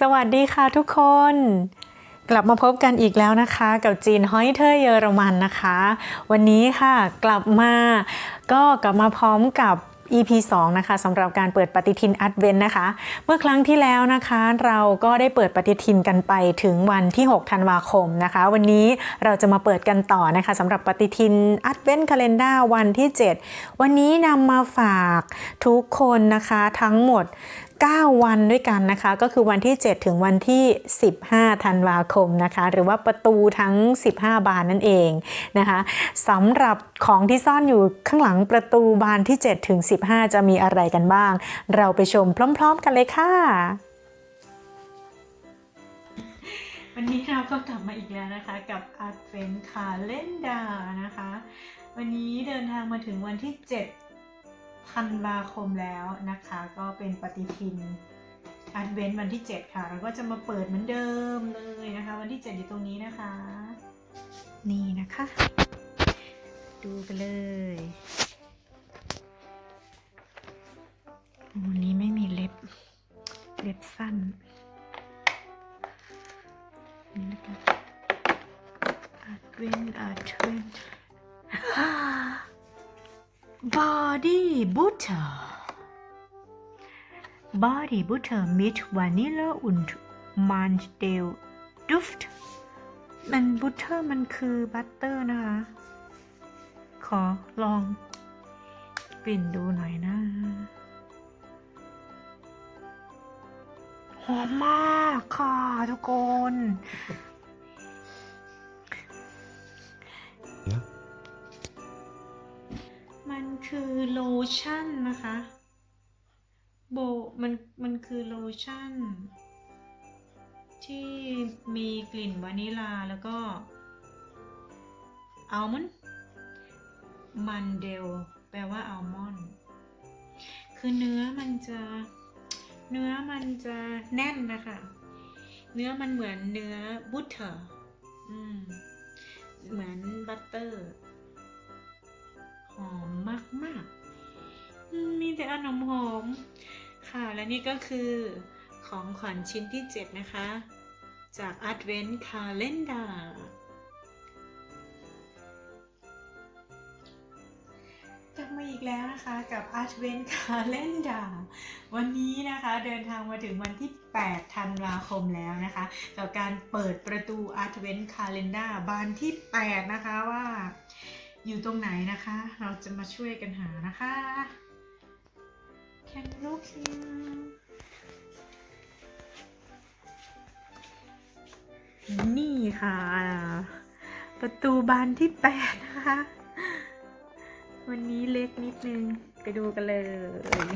สวัสดีค่ะทุกคน กลับมาพบกันอีกแล้วนะคะ กับจีนฮอยเทอร์เยอรมันนะคะ วันนี้ค่ะกลับมาก็กลับมาพร้อมกับ EP 2 นะคะสำหรับการเปิดปฏิทินอัดเวนนะคะ เมื่อครั้งที่แล้วนะคะ เราก็ได้เปิดปฏิทินกันไปถึงวันที่ 6 ธันวาคมนะคะ วันนี้เราจะมาเปิดกันต่อนะคะสำหรับปฏิทินอัดเวนคาล endar วันที่ 7 วันนี้นำมาฝากทุกคนนะคะทั้งหมด 9 วันด้วยกันนะคะ ก็คือวันที่ 7 ถึงวันที่ 15 ธันวาคมนะคะ หรือว่าประตูทั้ง 15 บานนั่นเองนะคะสำหรับของที่ซ่อนอยู่ข้างหลังประตูบานที่ 7 ถึง 15 จะมีอะไรกันบ้าง เราไปชมพร้อม ๆ กันเลยค่ะวันนี้เราก็กลับมาอีกแล้วนะคะกับ Advent Calendar นะคะ วันนี้เดินทางมาถึงวันที่ 7 ธันวาคมแล้วนะคะ ก็เป็นปฏิทินอัดเวนวันที่ 7 ค่ะเราก็จะมาเปิดเหมือนเดิมเลยนะคะ วันที่ 7 อยู่ตรงนี้นะคะ นี่นะคะ ดูกันเลยวันนี้ไม่มีเล็บ เล็บสั้น นี่นะคะอัดเวนอัด Butter Body Butter mit Vanille und Mandel Duft มันบุตเตอร์มันคือบัตเตอร์นะคะ ขอลองกลิ่นดูหน่อยนะหอมมากค่ะทุกคน คือโลชั่นนะคะ โบมันมันคือโลชั่น ที่มีกลิ่นวานิลาแล้วก็อัลมอนด์มันเดลแปลว่าอัลมอนด์คือเนื้อมันจะเนื้อมันจะแน่นนะคะ เนื้อมันเหมือนเนื้อบุตเตอร์ อืม เหมือนบัตเตอร์ หอมมากมากๆ มีแต่อนมหอม ค่ะ และนี่ก็คือของขวัญชิ้นที่ 7 นะคะ จาก Advent Calendar กลับมาอีกแล้วนะคะกับ Advent Calendar วันนี้นะคะเดินทางมาถึงวันที่ 8 ธันวาคมแล้วนะคะ กับการเปิดประตู Advent Calendar บานที่ 8 นะคะว่า อยู่ตรงไหนนะคะ เราจะมาช่วยกันหานะคะ Can look here นี่ค่ะ ประตูบานที่8นะคะ วันนี้เล็กนิดนึง ไปดูกันเลย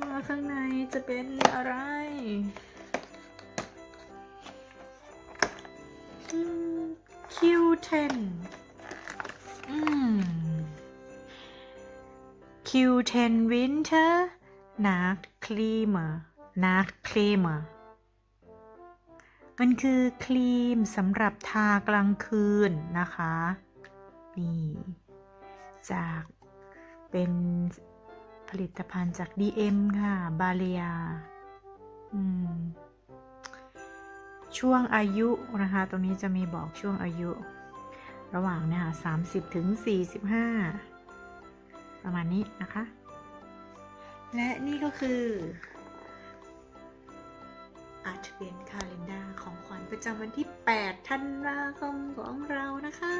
ว่าข้างในจะเป็นอะไร อืม Q10 อืม Q10 Winter Nachtcreamer Nachtcreamer มันคือครีมสำหรับทากลางคืนนะคะ นี่จากเป็นผลิตภัณฑ์จาก DM ค่ะ บาเลียอืมช่วงอายุนะคะ ตรงนี้จะมีบอกช่วงอายุ ระหว่างเนี่ยค่ะ30ถึง45ประมาณนี้นะคะ และนี่ก็คืออาร์ตเ n นคาล endar ของขวัญประจำวันที่ 8 ธันวาคมของเรานะคะ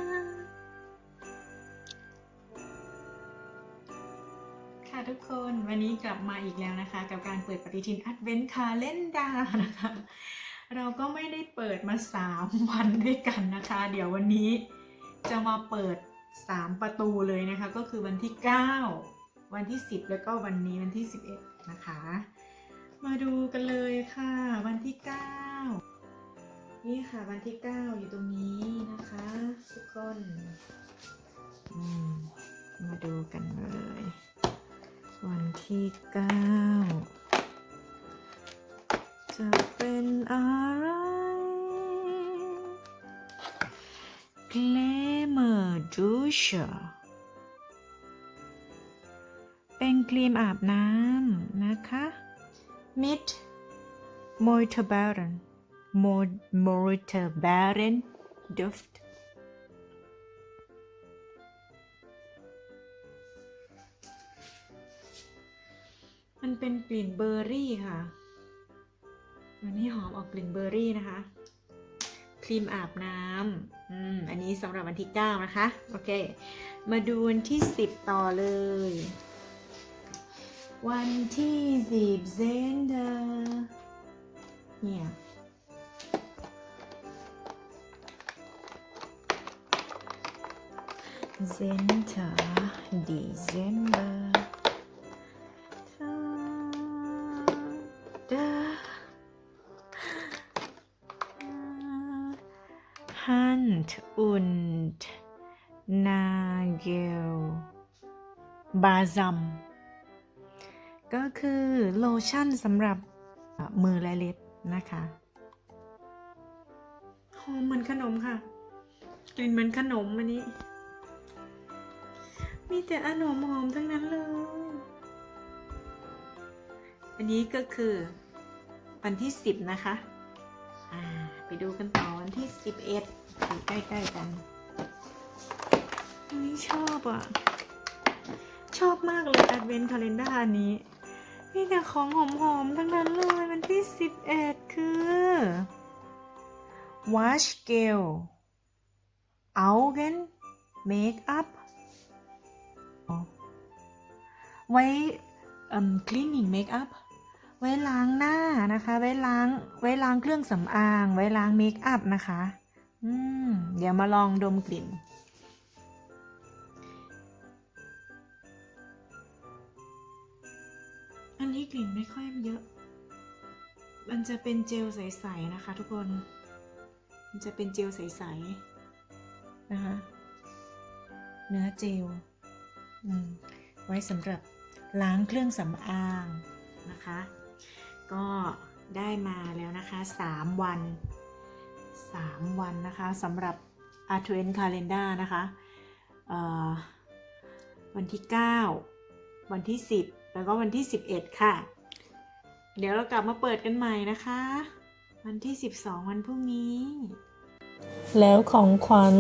ค่ะทุกคนวันนี้กลับมาอีกแล้วนะคะ กับการเปิดปฏิทิน Advent Calendar นะคะ เราก็ไม่ได้เปิดมา 3 วันด้วยกันนะคะ เดี๋ยววันนี้ จะมาเปิด 3 ประตูเลยนะคะ ก็คือวันที่ 9 วันที่ 10 แล้วก็วันนี้วันที่ 11 นะคะ มาดูกันเลยค่ะ วันที่ 9 นี่ค่ะวันที่ 9 อยู่ตรงนี้นะคะทุกคนมมาดูกันเลย วันที่ 9 จะเป็นอะไร Glamour Douche เป็นครีมอาบน้ำนะคะ Mid Moiterbaren Moiterbaren Duft มันเป็นกลิ่นเบอร์รี่ค่ะวันนี้หอมออกกลิ่นเบอร์รี่นะคะ ครีมอาบน้ำอืมอั นี้สำหรับวันที่ 9 นะคะ โอเค มาดูวันที่ 10 ต่อเลย วันที่ 10 เซนเดอร์เนี่ย Center December da Hand und Nagel Balsam ก็คือโลชั่นสำหรับมือและเล็บนะคะหอมเหมือนขนมค่ะ กลิ่นเหมือนขนมอันนี้ มีแต่ขนมหอมทั้งนั้นเลย อันนี้ก็คือวันที่10นะคะ ไปดูกันต่อวันที่11อยู่ใกล้ๆกันอันนี้ชอบอะ ชอบมากเลย Advent Calendar อันนี้มีแต่ของหอมๆ ทั้งนั้นเลยวันที่11คือ Wash Gel Augen Make-up ไว้เอ่อ cleaning makeup ไว้ล้างหน้านะคะ ไว้ล้าง ไว้ล้างเครื่องสำอาง ไว้ล้างเมคอัพนะคะ อืม เดี๋ยวมาลองดมกลิ่น อันนี้กลิ่นไม่ค่อยเยอะ มันจะเป็นเจลใสๆนะคะ ทุกคน มันจะเป็นเจลใสๆนะคะ เนื้อเจล อืม ไว้สำหรับล้างเครื่องสำอางนะคะ ก็ได้มาแล้วนะคะ 3 วัน 3 วันนะคะสำหรับ Advent Calendar นะคะวันที่ 9 วันที่ 10 แล้วก็วันที่ 11 ค่ะ เดี๋ยวเรากลับมาเปิดกันใหม่นะคะ วันที่ 12 วันพรุ่งนี้ แล้วของขวัญ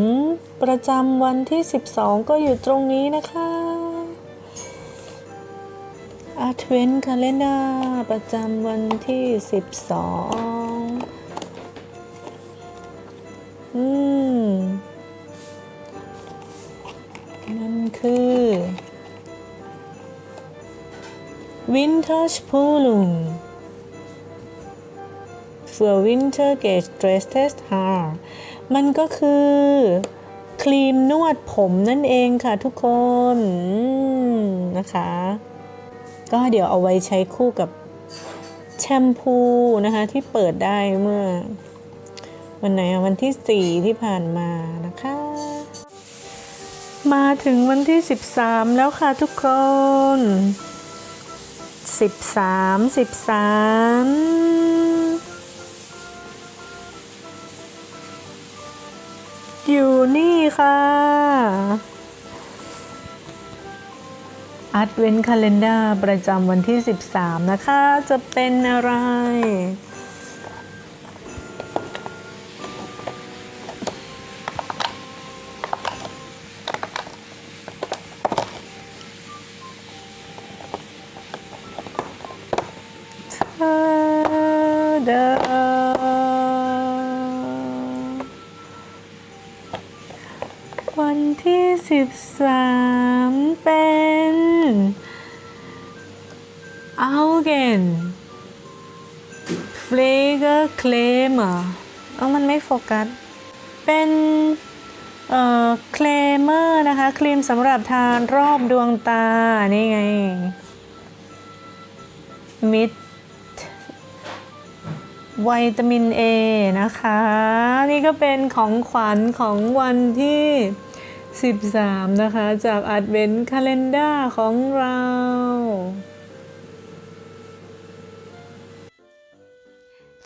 ประจำวันที่ 12 ก็อยู่ตรงนี้นะคะ Advent Calendar ประจำวันที่ 12 อืม มันคือ Winterspülung für Winter Gestresses Haar มันก็คือ ครีมนวดผมนั่นเองค่ะทุกคนนะคะ ก็เดี๋ยวเอาไว้ใช้คู่กับแชมพูนะคะที่เปิดได้เมื่อ วันไหนวันที่ 4 ที่ผ่านมานะคะ มาถึงวันที่ 13 แล้วค่ะทุกคน 13 13 อยู่นี่ค่ะ Advent Calendar ประจำวันที่ 13 นะคะ จะเป็นอะไร ที่13เป็น Augen Pfleger Creme เอามันไม่โฟกัส เป็นเอ่อเคลเมอร์นะคะ ครีมสำหรับทานรอบดวงตา นี่ไง มิดวิตามิน A นะคะ นี่ก็เป็นของขวัญของวันที่ 13 นะคะ จาก Advent Calendar ของเรา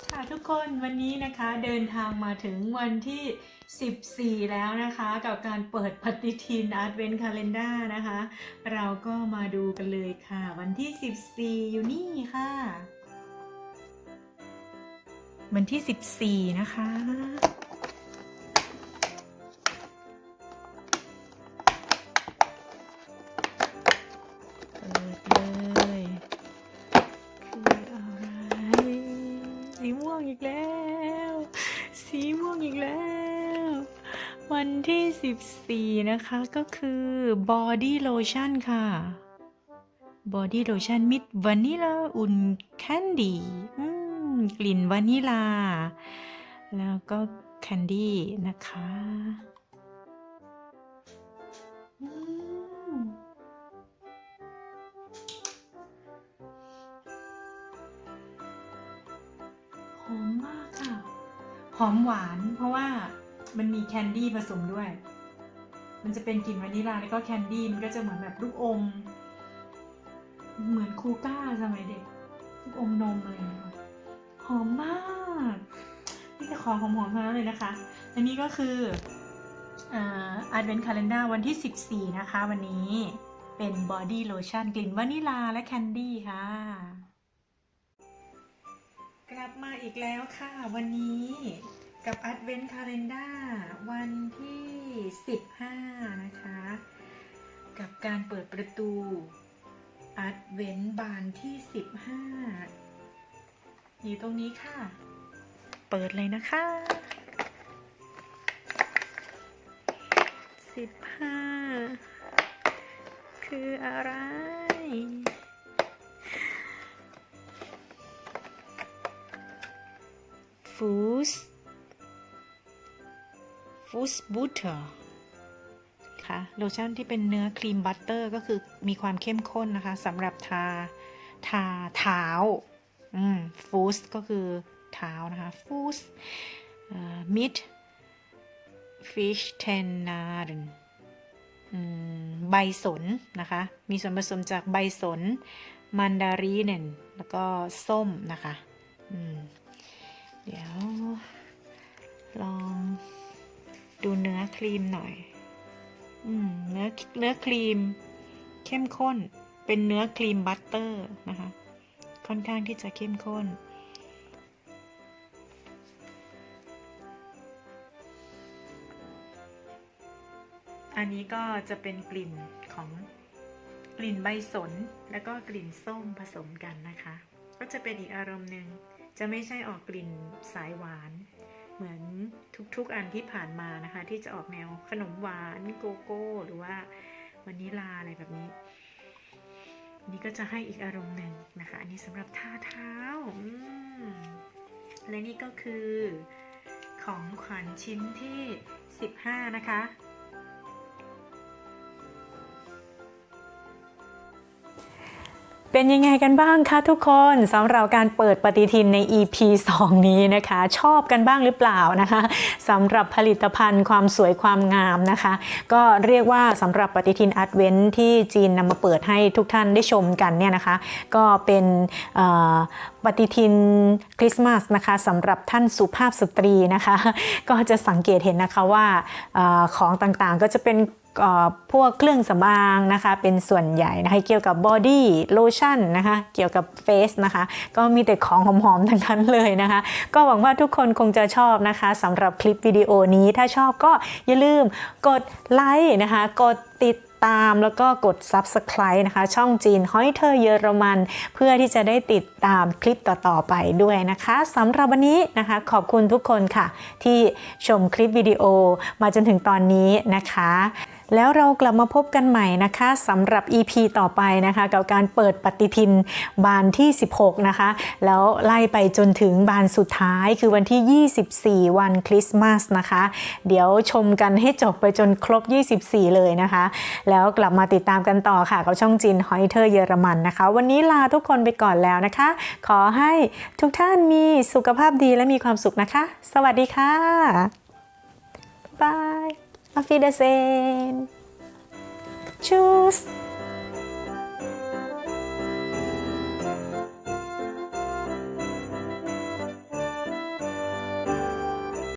ค่ะทุกคนวันนี้นะคะเดินทางมาถึงวันที่ 14 แล้วนะคะ กับการเปิดปฏิทิน Advent Calendar นะคะ เราก็มาดูกันเลยค่ะ วันที่ 14 อยู่นี่ค่ะ วันที่ 14 นะคะ วันที่ 14 นะคะก็คือ body lotion ค่ะ body lotion มิดวานิลาอุ่นแคนดี้กลิ่นวานิลา แล้วก็แคนดี้นะคะหอมมากค่ะ หอมหวานเพราะว่า มันมีแคนดี้ผสมด้วย มันจะเป็นกลิ่นวานิลาแล้วก็แคนดี้มันก็จะเหมือนแบบลูกอม เหมือนคูก้าสมัยเด็กลูกอมนมอะไรอย่างเงี้ยหอมมากนี่แต่ของหอมๆทั้งนั้นเลยนะคะ อันนี้ก็คืออา Advent Calendar วันที่ 14 นะคะ วันนี้เป็น Body Lotion กลิ่นวานิลาและแคนดี้ค่ะ กลับมาอีกแล้วค่ะ วันนี้ กับ Advent Calendar วันที่ 15 นะคะ กับการเปิดประตู Advent บานที่ 15 อยู่ตรงนี้ค่ะ เปิดเลยนะคะ 15 คืออะไรฟูส ฟูสบูเตอร์ค่ะโลชั่นที่เป็นเนื้อครีมบัตเตอร์ก็คือมีความเข้มข้นนะคะสำหรับทาทาเท้าอืมฟูสก็คือเท้านะคะฟูสมิดฟิชเทนนาร์ใบสนนะคะ มีส่วนผสมจากใบสนมันดารีนนแล้วก็ส้มนะคะเดี๋ยวลอง ดูเนื้อครีมหน่อย อืม เนื้อเนื้อครีม เข้มข้น เป็นเนื้อครีมบัตเตอร์นะคะ ค่อนข้างที่จะเข้มข้น อันนี้ก็จะเป็นกลิ่นของกลิ่นใบสน แล้วก็กลิ่นส้มผสมกันนะคะ ก็จะเป็นอีกอารมณ์หนึ่งจะไม่ใช่ออกกลิ่นสายหวาน เหมือนทุกๆอันที่ผ่านมานะคะ ที่จะออกแนวขนมหวานโกโก้ หรือว่าวานิลาอะไรแบบนี้ นี่ก็จะให้อีกอารมณ์หนึ่งนะคะ อันนี้สำหรับท่าเท้าและนี่ก็คือของขวัญชิ้นที่ 15 นะคะ เป็นยังไงกันบ้างคะทุกคนสำหรับการเปิดปฏิทินใน EP 2 นี้นะคะ ชอบกันบ้างหรือเปล่านะคะสำหรับผลิตภัณฑ์ความสวยความงามนะคะ ก็เรียกว่าสำหรับปฏิทินอัดเวนที่จีนนำมาเปิดให้ทุกท่านได้ชมกันเนี่ยนะคะ ก็เป็นปฏิทินคริสต์มาสนะคะสำหรับท่านสุภาพสตรีนะคะ ก็จะสังเกตเห็นนะคะว่าของต่างๆก็จะเป็น พวกเครื่องสำอางนะคะ เป็นส่วนใหญ่นะคะ เกี่ยวกับบอดี้โลชั่นนะคะ เกี่ยวกับเฟสนะคะ ก็มีแต่ของหอมๆทั้งนั้นเลยนะคะ ก็หวังว่าทุกคนคงจะชอบนะคะสำหรับคลิปวิดีโอนี้ถ้าชอบก็อย่าลืมกดไลค์นะคะ กดติดตามแล้วก็กด Subscribe นะคะ ช่องจีนห้อยเธอเยอรมัน เพื่อที่จะได้ติดตามคลิปต่อ ๆ ไปด้วยนะคะสำหรับวันนี้นะคะ ขอบคุณทุกคนค่ะ ที่ชมคลิปวิดีโอมาจนถึงตอนนี้นะคะ แล้วเรากลับมาพบกันใหม่นะคะสำหรับ EP ต่อไปนะคะ กับการเปิดปฏิทินบานที่ 16 นะคะ แล้วไล่ไปจนถึงบานสุดท้ายคือวันที่ 24 วันคริสต์มาสนะคะ เดี๋ยวชมกันให้จบไปจนครบ 24 เลยนะคะ แล้วกลับมาติดตามกันต่อค่ะ กับช่องจีนฮอยเทอร์เยอรมันนะคะ วันนี้ลาทุกคนไปก่อนแล้วนะคะ ขอให้ทุกท่านมีสุขภาพดีและมีความสุขนะคะ สวัสดีค่ะบาย Auf Wiedersehen. Tschüss.